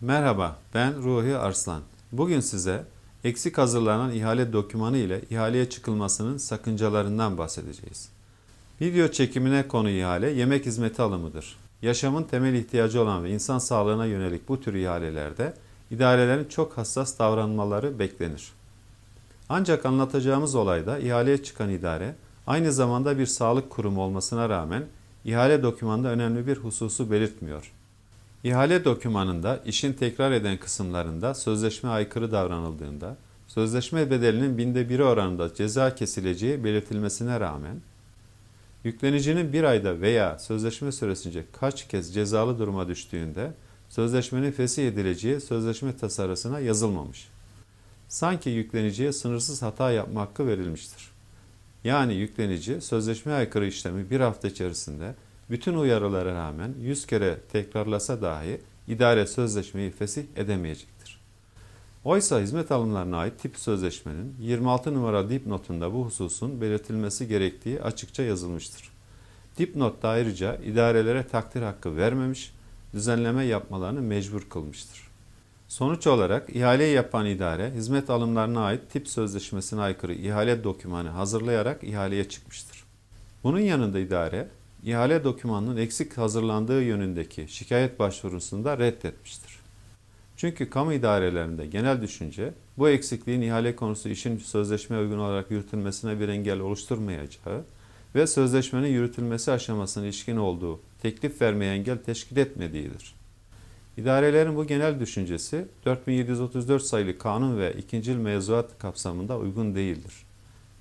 Merhaba, ben Ruhi Arslan. Bugün size eksik hazırlanan ihale dokümanı ile ihaleye çıkılmasının sakıncalarından bahsedeceğiz. Video çekimine konu ihale yemek hizmeti alımıdır. Yaşamın temel ihtiyacı olan ve insan sağlığına yönelik bu tür ihalelerde idarelerin çok hassas davranmaları beklenir. Ancak anlatacağımız olayda ihaleye çıkan idare aynı zamanda bir sağlık kurumu olmasına rağmen ihale dokümanında önemli bir hususu belirtmiyor. İhale dokümanında işin tekrar eden kısımlarında sözleşme aykırı davranıldığında sözleşme bedelinin binde biri oranında ceza kesileceği belirtilmesine rağmen yüklenicinin bir ayda veya sözleşme süresince kaç kez cezalı duruma düştüğünde sözleşmenin fesih edileceği sözleşme tasarısına yazılmamış. Sanki yükleniciye sınırsız hata yapma hakkı verilmiştir. Yani yüklenici sözleşme aykırı işlemi bir hafta içerisinde bütün uyarılara rağmen 100 kere tekrarlasa dahi idare sözleşmeyi fesih edemeyecektir. Oysa hizmet alımlarına ait tip sözleşmenin 26 numara dipnotunda bu hususun belirtilmesi gerektiği açıkça yazılmıştır. Dipnotta ayrıca idarelere takdir hakkı vermemiş, düzenleme yapmalarını mecbur kılmıştır. Sonuç olarak ihaleyi yapan idare hizmet alımlarına ait tip sözleşmesine aykırı ihale dokümanı hazırlayarak ihaleye çıkmıştır. Bunun yanında idare ihale dokümanının eksik hazırlandığı yönündeki şikayet başvurusunu da reddetmiştir. Çünkü kamu idarelerinde genel düşünce bu eksikliğin ihale konusu işin sözleşmeye uygun olarak yürütülmesine bir engel oluşturmayacağı ve sözleşmenin yürütülmesi aşamasına ilişkin olduğu teklif vermeye engel teşkil etmediğidir. İdarelerin bu genel düşüncesi 4734 sayılı kanun ve ikincil mevzuat kapsamında uygun değildir.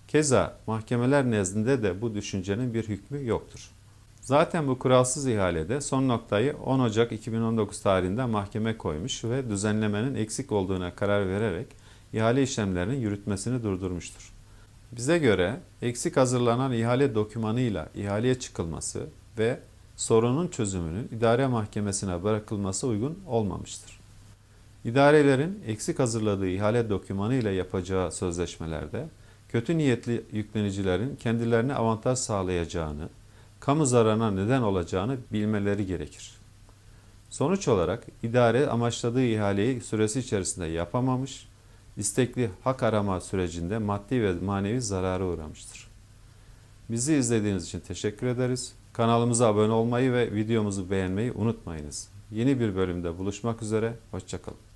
Keza mahkemeler nezdinde de bu düşüncenin bir hükmü yoktur. Zaten bu kuralsız ihalede son noktayı 10 Ocak 2019 tarihinde mahkeme koymuş ve düzenlemenin eksik olduğuna karar vererek ihale işlemlerinin yürütmesini durdurmuştur. Bize göre eksik hazırlanan ihale dokümanıyla ihaleye çıkılması ve sorunun çözümünün idare mahkemesine bırakılması uygun olmamıştır. İdarelerin eksik hazırladığı ihale dokümanı ile yapacağı sözleşmelerde kötü niyetli yüklenicilerin kendilerine avantaj sağlayacağını, kamu zararına neden olacağını bilmeleri gerekir. Sonuç olarak idare amaçladığı ihaleyi süresi içerisinde yapamamış, istekli hak arama sürecinde maddi ve manevi zarara uğramıştır. Bizi izlediğiniz için teşekkür ederiz. Kanalımıza abone olmayı ve videomuzu beğenmeyi unutmayınız. Yeni bir bölümde buluşmak üzere, hoşçakalın.